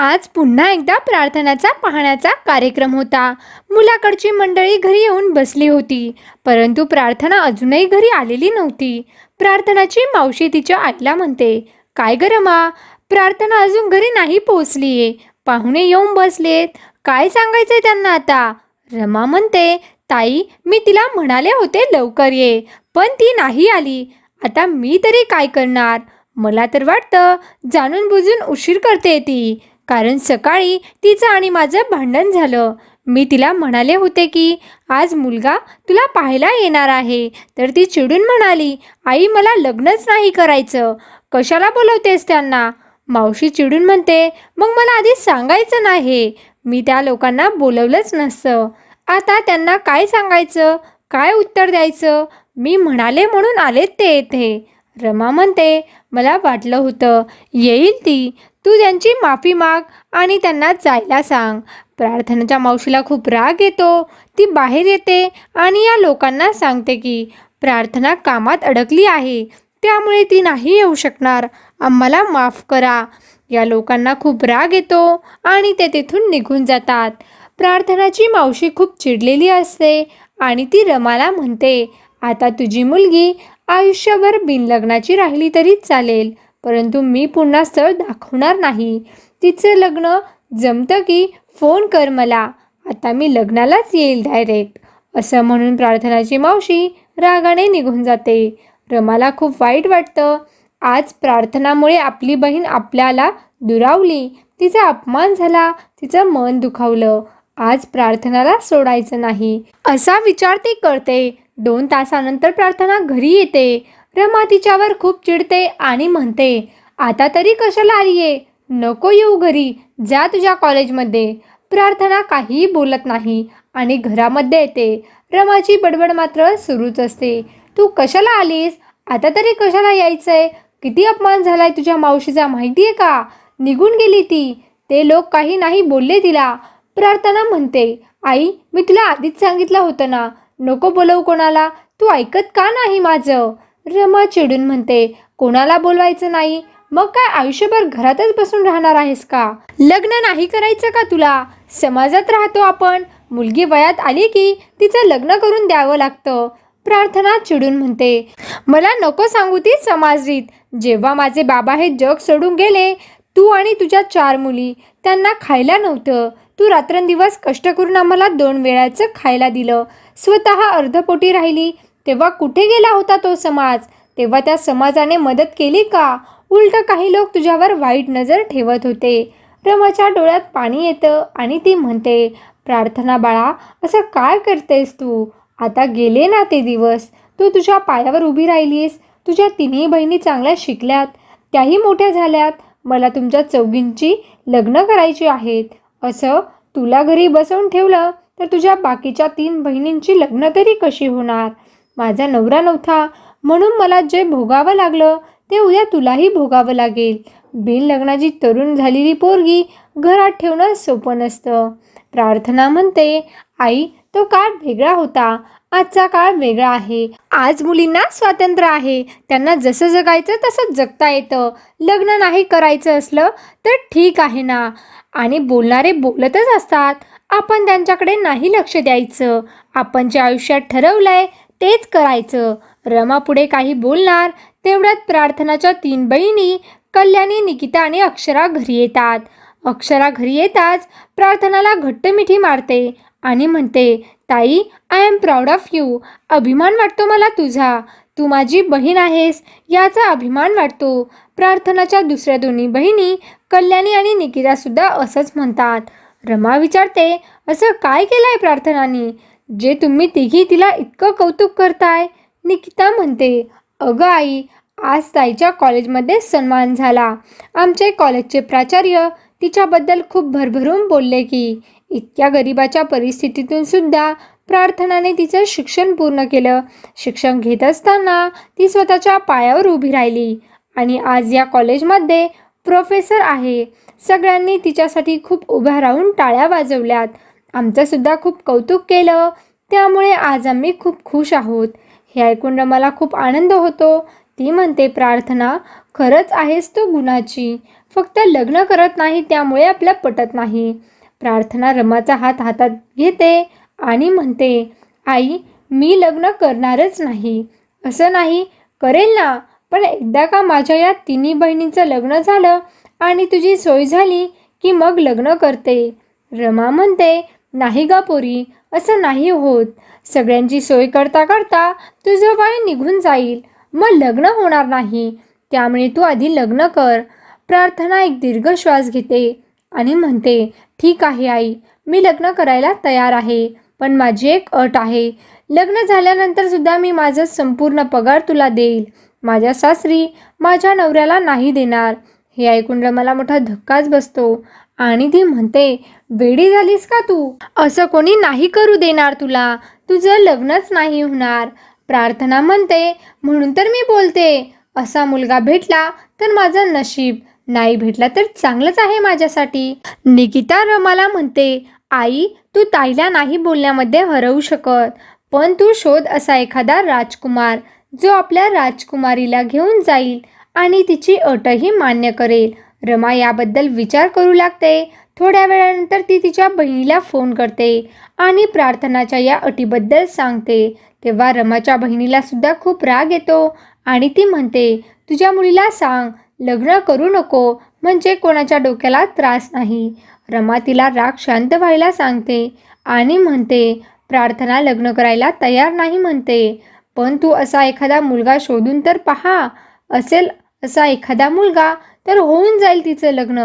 आज पुन्हा एकदा प्रार्थनाचा पाहण्याचा कार्यक्रम होता. मुलाकडची मंडळी घरी येऊन बसली होती. परंतु प्रार्थना अजूनही घरी आलेली नव्हती. प्रार्थनाची मावशी तिच्या आईला म्हणते काय ग रमा प्रार्थना अजून घरी नाही पोहोचलीये. पाहुणे येऊन बसलेत. काय सांगायचंय त्यांना आता? रमा म्हणते ताई मी तिला म्हणाले होते लवकर ये पण ती नाही आली. आता मी तरी काय करणार? मला तर वाटतं जाणून बुजून उशीर करते ती. कारण सकाळी तिचं आणि माझं भांडण झालं. मी तिला म्हणाले होते की आज मुलगा तुला पाहायला येणार आहे. तर ती चिडून म्हणाली आई मला लग्नच नाही करायचं. कशाला बोलवतेस त्यांना? मावशी चिडून म्हणते मग मला आधी सांगायचं नाही. मी त्या लोकांना बोलवलंच नसतं. आता त्यांना काय सांगायचं? काय उत्तर द्यायचं? मी म्हणाले म्हणून आलेत ते येथे. रमा म्हणते मला वाटलं होतं येईल ती. तू त्यांची माफी माग आणि त्यांना जायला सांग. प्रार्थनाच्या मावशीला खूप राग येतो. ती बाहेर येते आणि या लोकांना सांगते की प्रार्थना कामात अडकली आहे. त्यामुळे ती नाही येऊ शकणार. आम्हाला माफ करा. या लोकांना खूप राग येतो आणि ते तिथून निघून जातात. प्रार्थनाची मावशी खूप चिडलेली असते आणि ती रमाला म्हणते आता तुझी मुलगी आयुष्यभर बिनलग्नाची राहिली तरी चालेल. परंतु मी पुन्हा स्थळ दाखवणार नाही. तिचं लग्न जमतं की फोन कर मला. आता मी लग्नालाच येईल डायरेक्ट. असं म्हणून प्रार्थनाची मावशी रागाने निघून जाते. रमाला खूप वाईट वाटतं. आज प्रार्थनामुळे आपली बहीण आपल्याला दुरावली. तिचा अपमान झाला. तिचं मन दुखावलं. आज प्रार्थनाला सोडायचं नाही. असा विचार ती करते. दोन तासानंतर प्रार्थना घरी येते. रमा तिच्यावर खूप चिडते आणि म्हणते आता तरी कशाला आलीये? नको येऊ घरी. जा तुझ्या कॉलेजमध्ये. प्रार्थना काहीही बोलत नाही आणि घरामध्ये येते. रमाची बडबड मात्र सुरूच असते. तू कशाला आलीस? आता तरी कशाला यायचंय? किती अपमान झालाय तुझ्या मावशीचा माहिती आहे का? निघून गेली ती. ते लोक काही नाही बोलले तिला. प्रार्थना म्हणते आई मी तुला आधीच सांगितलं होतं ना. नको बोलवू कोणाला. तू ऐकत का नाही माझं? रमा चिडून म्हणते कोणाला बोलवायचं नाही? मग काय आयुष्यभर घरातच बसून राहणार आहेस का? लग्न नाही करायचं का तुला? समाजात राहतो आपण. मुलगी वयात आली की तिचं लग्न करून द्यावं लागतं. प्रार्थना चिडून म्हणते मला नको सांगू ती समाजरीत. जेव्हा माझे बाबा हे जग सोडून गेले तू आणि तुझ्या चार मुली त्यांना खायला नव्हतं. तू रात्रंदिवस कष्ट करून आम्हाला दोन वेळाचं खायला दिलं. स्वतः अर्धपोटी राहिली. तेव्हा कुठे गेला होता तो समाज? तेव्हा त्या समाजाने मदत केली का? उलट काही लोक तुझ्यावर वाईट नजर ठेवत होते. रमाच्या डोळ्यात पाणी येतं आणि ती म्हणते प्रार्थना बाळा असं काय करतेस तू? आता गेले ना ते दिवस. तू तुझ्या पायावर उभी राहिलीस. तुझ्या तिन्ही बहिणी चांगल्या शिकल्यात. त्याही मोठ्या झाल्यात. मला तुमच्या चौघींची लग्न करायची आहेत. असं तुला घरी बसवून ठेवलं तर तुझ्या बाकीच्या तीन बहिणींची लग्न तरी कशी होणार? माझा नवरा नव्हता म्हणून मला जे भोगावं लागलं ते उद्या तुलाही भोगावं लागेल. बिन लग्नाची तरुण झालेली पोरगी घरात ठेवणं सोपं नसतं. प्रार्थना म्हणते आई तो काळ वेगळा होता. आजचा काळ वेगळा आहे. आज मुलींना स्वातंत्र्य आहे. त्यांना जसं जगायचं तसं जगता येतं. लग्न नाही करायचं असलं तर ठीक आहे ना. आणि बोलणारे बोलतच असतात. आपण त्यांच्याकडे नाही लक्ष द्यायचं. आपण जे आयुष्यात ठरवलंय तेच करायचं. रमा पुढे काही बोलणार तेवढ्यात प्रार्थनाच्या तीन बहिणी कल्याणी निकिता आणि अक्षरा घरी येतात. अक्षरा घरी येताच प्रार्थनाला घट्ट मिठी मारते आणि म्हणते ताई I am proud of you अभिमान वाटतो मला तुझा. तू माझी बहीण आहेस याचा अभिमान वाटतो. प्रार्थनाच्या दुसऱ्या दोन्ही बहिणी कल्याणी आणि निकितासुद्धा असंच म्हणतात. रमा विचारते असं काय केलंय प्रार्थनानी? जे तुम्ही तिघी तिला इतकं कौतुक करताय? निकिता म्हणते अगं आई आज ताईच्या कॉलेजमध्ये सन्मान झाला. आमचे कॉलेजचे प्राचार्य तिच्याबद्दल खूप भरभरून बोलले की इतक्या गरिबाच्या परिस्थितीतून सुद्धा प्रार्थनाने तिचं शिक्षण पूर्ण केलं. शिक्षण घेत असताना ती स्वतःच्या पायावर उभी राहिली आणि आज या कॉलेजमध्ये प्रोफेसर आहे. सगळ्यांनी तिच्यासाठी खूप उभ्या राहून टाळ्या वाजवल्यात. आमचंसुद्धा खूप कौतुक केलं. त्यामुळे आज आम्ही खूप खुश आहोत. हे ऐकून मला खूप आनंद होतो. ती म्हणते प्रार्थना खरंच आहेस तू गुणाची. फक्त लग्न करत नाही त्यामुळे आपलं पटत नाही. प्रार्थना रमाचा हात हातात घेते आणि म्हणते आई मी लग्न करणारच नाही. असं नाही. करेल ना? पण एकदा का माझ्या या तिन्ही बहिणींचं लग्न झालं आणि तुझी सोय झाली की मग लग्न करते? रमा म्हणते नाही गा पोरी असं नाही होत. सगळ्यांची सोय करता करता तुझं वय निघून जाईल. मग लग्न होणार नाही. त्यामुळे तू आधी लग्न कर. प्रार्थना एक दीर्घ श्वास घेते आणि म्हणते ठीक आहे आई मी लग्न करायला तयार आहे. पण माझी एक अट आहे. लग्न झाल्यानंतर सुद्धा मी माझा संपूर्ण पगार तुला देईल. माझ्या सासरी माझ्या नवऱ्याला नाही देणार. हे ऐकून मला मोठा धक्काच बसतो. आणि ती म्हणते वेडी झालीस का तू? असं कोणी नाही करू देणार तुला. तुझं लग्नच नाही होणार. प्रार्थना म्हणते म्हणून तर मी बोलते. असा मुलगा भेटला तर माझं नशीब. नाही भेटला तर चांगलंच आहे माझ्यासाठी. निकिता रमाला म्हणते आई तू ताईला नाही बोलण्यामध्ये हरवू शकत. पण तू शोध असा एखादा राजकुमार. जो आपल्या राजकुमारीला घेऊन जाईल आणि तिची अटही मान्य करेल. रमा याबद्दल विचार करू लागते. थोड्या वेळानंतर ती तिच्या बहिणीला फोन करते आणि प्रार्थनाच्या या अटीबद्दल सांगते. तेव्हा रमाच्या बहिणीला सुद्धा खूप राग येतो आणि ती म्हणते तुझ्या मुलीला सांग लग्न करू नको म्हणजे कोणाच्या डोक्याला त्रास नाही. रमा तिला राग शांत व्हायला सांगते आणि म्हणते प्रार्थना लग्न करायला तयार नाही म्हणते. पण तू असा एखादा मुलगा शोधून तर पहा. असेल असा एखादा मुलगा तर होऊन जाईल तिचं लग्न.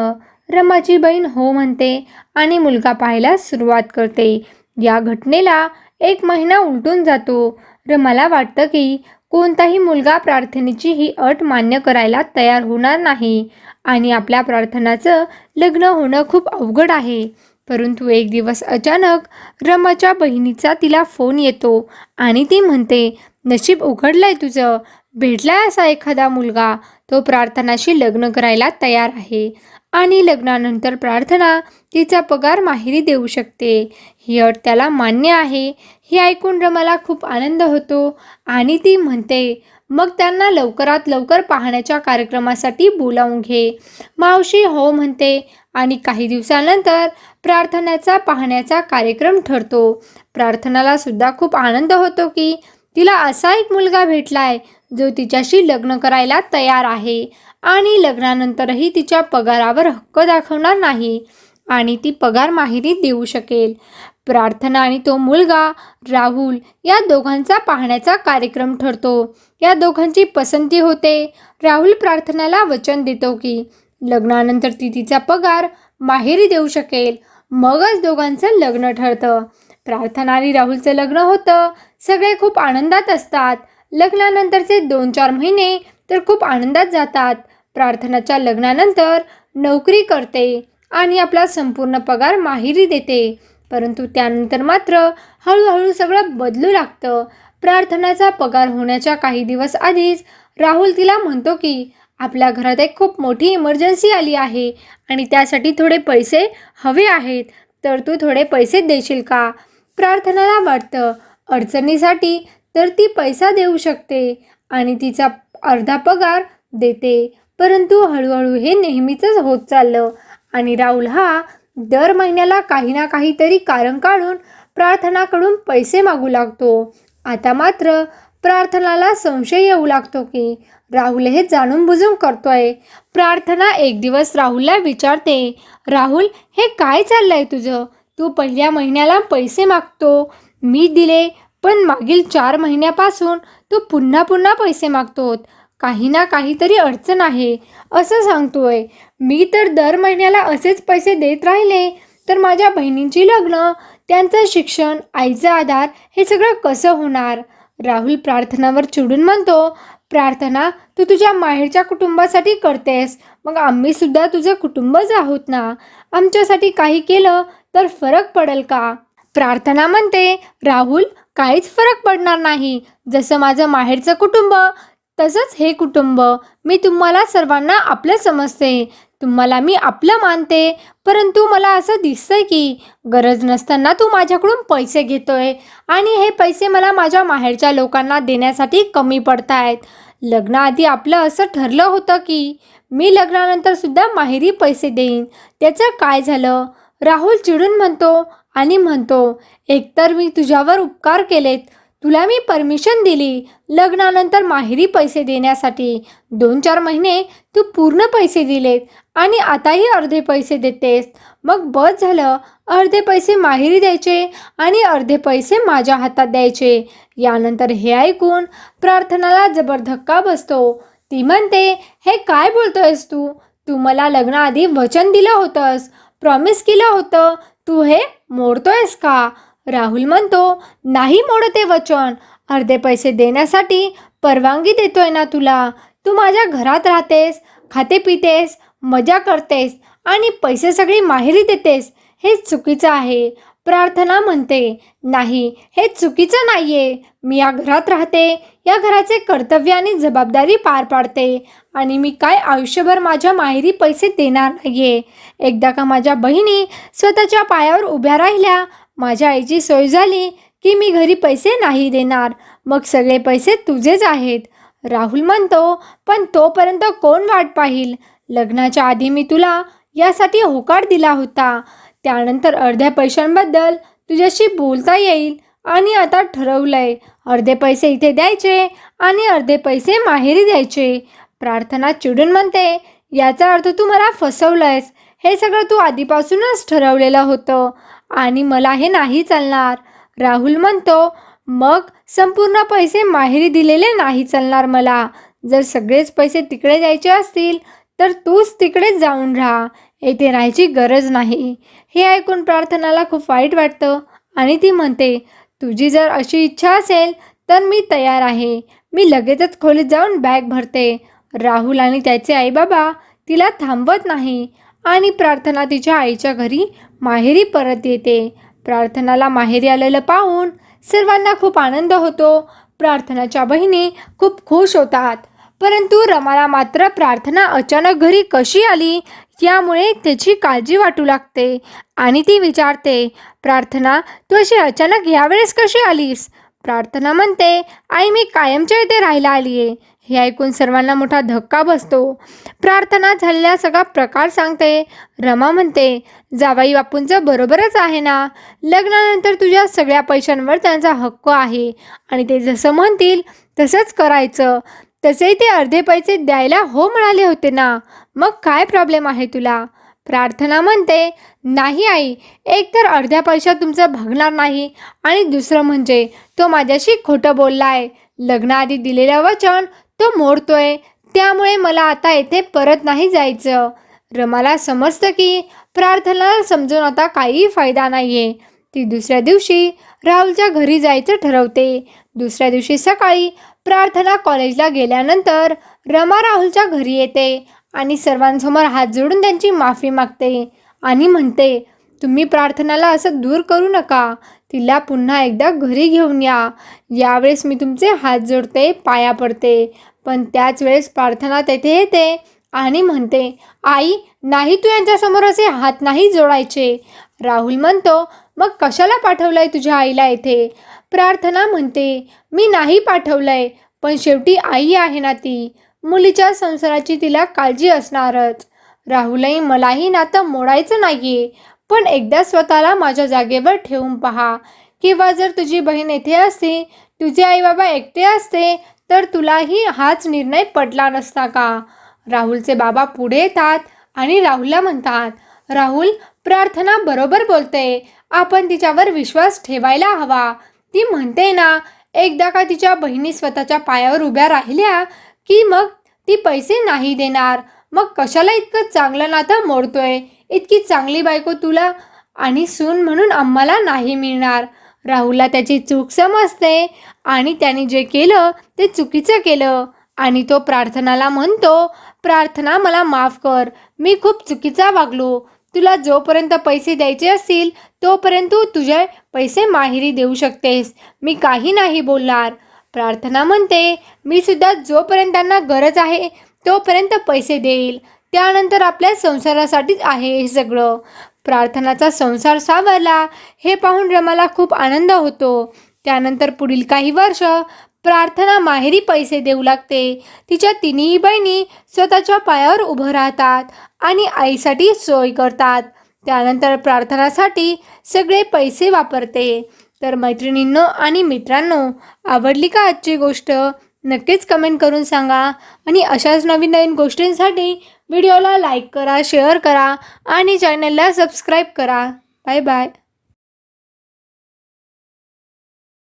रमाची बहीण हो म्हणते आणि मुलगा पाहायला सुरुवात करते. या घटनेला एक महिना उलटून जातो. रमाला वाटतं की कोणताही मुलगा प्रार्थनेची ही अट मान्य करायला तयार होणार नाही आणि आपल्या प्रार्थनाचं लग्न होणं खूप अवघड आहे. परंतु एक दिवस अचानक रमाच्या बहिणीचा तिला फोन येतो आणि ती म्हणते नशीब उघडलंय तुझं. भेटलाय असा एखादा मुलगा. तो प्रार्थनाशी लग्न करायला तयार आहे. आणि लग्नानंतर प्रार्थना तिचा पगार माहेरी देऊ शकते. ही अट त्याला मान्य आहे. हे ऐकून रमाला खूप आनंद होतो आणि ती म्हणते मग त्यांना लवकरात लवकर पाहण्याच्या कार्यक्रमासाठी बोलावून घे. मावशी हो म्हणते आणि काही दिवसानंतर प्रार्थनाचा पाहण्याचा कार्यक्रम ठरतो. प्रार्थनाला सुद्धा खूप आनंद होतो की तिला असा एक मुलगा भेटलाय जो तिच्याशी लग्न करायला तयार आहे आणि लग्नानंतरही तिच्या पगारावर हक्क दाखवणार नाही आणि ती पगार माहिती देऊ शकेल. प्रार्थना आणि तो मुलगा राहुल या दोघांचा पाहण्याचा कार्यक्रम ठरतो. या दोघांची पसंती होते. राहुल प्रार्थनाला वचन देतो की लग्नानंतर ती तिचा पगार माहेरी देऊ शकेल. मगच दोघांचं लग्न ठरतं. प्रार्थना आणि राहुलचं लग्न होतं. सगळे खूप आनंदात असतात. लग्नानंतरचे दोन चार महिने तर खूप आनंदात जातात. प्रार्थनाच्या लग्नानंतर नोकरी करते आणि आपला संपूर्ण पगार माहेरी देते. परंतु त्यानंतर मात्र हळूहळू सगळं बदलू लागतं. प्रार्थनाचा पगार होण्याच्या काही दिवस आधीच राहुल तिला म्हणतो की आपल्या घरात एक खूप मोठी इमर्जन्सी आली आहे आणि त्यासाठी थोडे पैसे हवे आहेत. तर तू थोडे पैसे देशील का? प्रार्थनाला वाटतं. अडचणीसाठी तर ती पैसा देऊ शकते आणि तिचा अर्धा पगार देते. परंतु हळूहळू हे नेहमीचंच होत चाललं आणि राहुल हा दर महिन्याला काही ना काहीतरी कारण काढून प्रार्थनाकडून पैसे मागू लागतो. आता मात्र प्रार्थनाला संशय येऊ लागतो की राहुल हे जाणून बुजून करतोय. प्रार्थना एक दिवस राहुलला विचारते राहुल हे काय चाललंय तुझं? तू पहिल्या महिन्याला पैसे मागतो मी दिले पण मागील चार महिन्यापासून तू पुन्हा पुन्हा पैसे मागतोत काही ना काहीतरी अडचण आहे असं सांगतोय. मी तर दर महिन्याला असेच पैसे देत राहिले तर माझ्या बहिणींची लग्न त्यांचं शिक्षण आईचा आधार हे सगळं कसं होणार? राहुल प्रार्थनावर चिडून म्हणतो प्रार्थना तू तुझ्या माहेरच्या कुटुंबासाठी करतेस. मग आम्ही सुद्धा तुझं कुटुंबच आहोत ना? आमच्यासाठी काही केलं तर फरक पडेल का? प्रार्थना म्हणते राहुल काहीच फरक पडणार नाही. जसं माझं माहेरचं कुटुंब तसंच हे कुटुंब. मी तुम्हाला सर्वांना आपलं समजते. तुम्हाला मी आपलं मानते. परंतु मला असं दिसतंय की गरज नसताना तू माझ्याकडून पैसे घेतोय आणि हे पैसे मला माझ्या माहेरच्या लोकांना देण्यासाठी कमी पडतायत. लग्नाआधी आपलं असं ठरलं होतं की मी लग्नानंतर सुद्धा माहेरी पैसे देईन. त्याचं काय झालं? राहुल चिडून म्हणतो आणि म्हणतो एकतर मी तुझ्यावर उपकार केलेत. तुला मी परमिशन दिली लग्नानंतर माहेरी पैसे देण्यासाठी. दोन चार महिने तू पूर्ण पैसे दिलेत आणि आताही अर्धे पैसे देतेस. मग बस झालं. अर्धे पैसे माहेरी द्यायचे आणि अर्धे पैसे माझ्या हातात द्यायचे. यानंतर हे ऐकून प्रार्थनाला जबर धक्का बसतो. ती म्हणते हे काय बोलतोयस तू? तू मला लग्नाआधी वचन दिलं होतंस. प्रॉमिस केलं होतं. तू हे मोडतोयस का? राहुल म्हणतो नाही मोडते वचन. अर्धे पैसे देण्यासाठी परवानगी देतोय ना तुला. तू माझ्या घरात राहतेस खाते पितेस मजा करतेस आणि पैसे सगळी माहेरी देतेस. हे चुकीचं आहे. प्रार्थना म्हणते नाही हे चुकीचं नाही आहे मी या घरात राहते या घराचे कर्तव्य आणि जबाबदारी पार पाडते. आणि मी काय आयुष्यभर माझ्या माहेरी पैसे देणार नाही आहे एकदा का माझ्या बहिणी स्वतःच्या पायावर उभ्या राहिल्या माझ्या आईची सोय झाली की मी घरी पैसे नाही देणार. मग सगळे पैसे तुझेच आहेत. राहुल म्हणतो पण तोपर्यंत कोण वाट पाहिल? लग्नाच्या आधी मी तुला यासाठी होकार दिला होता. त्यानंतर अर्ध्या पैशांबद्दल तुझ्याशी बोलता येईल आणि आता ठरवलंय. अर्धे पैसे इथे द्यायचे आणि अर्धे पैसे माहेरी द्यायचे. प्रार्थना चिडून म्हणते याचा अर्थ तू मला फसवलंयस. हे सगळं तू आधीपासूनच ठरवलेलं होतं आणि मला हे नाही चालणार. राहुल म्हणतो मग संपूर्ण पैसे माहेरी दिलेले नाही चालणार मला. जर सगळेच पैसे तिकडे द्यायचे असतील तर तूच तिकडेच जाऊन राहा. येथे राहायची गरज नाही. हे ऐकून प्रार्थनाला खूप वाईट वाटतं आणि ती म्हणते तुझी जर अशी इच्छा असेल तर मी तयार आहे. मी लगेचच खोलीत जाऊन बॅग भरते. राहुल आणि त्याचे आईबाबा तिला थांबवत नाही आणि प्रार्थना तिच्या आईच्या घरी माहेरी परत येते. प्रार्थनाला माहेरी आलेलं पाहून सर्वांना खूप आनंद होतो. प्रार्थनाच्या बहिणी खूप खुश होतात. परंतु रमाला मात्र प्रार्थना अचानक घरी कशी आली यामुळे त्याची काळजी वाटू लागते. आणि ती विचारते प्रार्थना तू अशी अचानक यावेळेस कशी आलीस? प्रार्थना म्हणते आई मी कायमच्या इथे राहायला आली आहे हे ऐकून सर्वांना मोठा धक्का बसतो. प्रार्थना झालेला सगळा प्रकार सांगते. रमा म्हणते जावाई बापूंचं बरोबरच आहे ना? लग्नानंतर तुझ्या सगळ्या पैशांवर त्यांचा हक्क आहे. आणि ते जसं म्हणतील तसंच करायचं. तसे ते अर्धे पैसे द्यायला हो म्हणाले होते ना. मग काय प्रॉब्लेम आहे तुला? प्रार्थना म्हणते नाही आई एक तर अर्ध्या पैशात तुमचं भागणार नाही आणि दुसरं म्हणजे तो माझ्याशी खोटं बोलला आहे लग्नाआधी दिलेलं वचन तो मोडतोय त्यामुळे मला आता येथे परत नाही जायचं. रमाला समजतं की प्रार्थनाला समजून आता काही फायदा नाही आहे ती दुसऱ्या दिवशी राहुलच्या घरी जायचं ठरवते. दुसऱ्या दिवशी सकाळी प्रार्थना कॉलेजला गेल्यानंतर रमा राहुलच्या घरी येते आणि सर्वांसमोर हात जोडून त्यांची माफी मागते आणि म्हणते तुम्ही प्रार्थनाला असं दूर करू नका. तिला पुन्हा एकदा घरी घेऊन या. यावेळेस मी तुमचे हात जोडते पाया पडते पण त्याच वेळेस प्रार्थना तेथे येते आणि म्हणते आई नाही तू यांच्यासमोर असे हात नाही जोडायचे राहुल म्हणतो मग कशाला पाठवलंय तुझ्या आईला येथे प्रार्थना म्हणते मी नाही पाठवलंय पण शेवटी आई आहे ना ती. मुलीच्या संसाराची तिला काळजी असणारच. राहुलही मलाही नातं मोडायचं नाहीये पण एकदा स्वतःला माझ्या जागेवर ठेवून पहा. किंवा जर तुझी बहीण येथे असते तुझे आईबाबा एकटे असते तर तुलाही हाच निर्णय पडला नसता का? राहुलचे बाबा पुढे येतात आणि राहुलला म्हणतात राहुल प्रार्थना बरोबर बोलते. आपण तिच्यावर विश्वास ठेवायला हवा. ती म्हणते ना एकदा का तिच्या बहिणी स्वतःच्या पायावर उभ्या राहिल्या की मग ती पैसे नाही देणार. मग कशाला इतकं चांगलं नातं मोडतोय? इतकी चांगली बायको तुला आणि सून म्हणून आम्हाला नाही मिळणार. राहुलला त्याची चूक समजते आणि त्याने जे केलं ते चुकीचं केलं. आणि तो प्रार्थनाला म्हणतो प्रार्थना मला माफ कर. मी खूप चुकीचा वागलो. तुला जोपर्यंत पैसे द्यायचे असतील तोपर्यंत तू तुझे पैसे माहेरी देऊ शकतेस. मी काही नाही बोलणार. प्रार्थना म्हणते मी सुद्धा जोपर्यंत त्यांना गरज आहे तोपर्यंत पैसे देईल. त्यानंतर आपल्या संसारासाठीच आहे हे सगळं. प्रार्थनाचा संसार सावरला हे पाहून रमाला खूप आनंद होतो. त्यानंतर पुढील काही वर्ष प्रार्थना माहेरी पैसे देऊ लागते. तिच्या तिन्ही बहिणी स्वतःच्या पायावर उभं राहतात आणि आईसाठी सोय करतात. त्यानंतर प्रार्थनासाठी सगळे पैसे वापरते. तर मैत्रिणींनो आणि मित्रांनो आवडली का आजची गोष्ट? नक्कीच कमेंट करून सांगा. आणि अशाच नवीन नवीन गोष्टींसाठी व्हिडिओला लाईक करा शेअर करा आणि चॅनलला सबस्क्राईब करा. Bye bye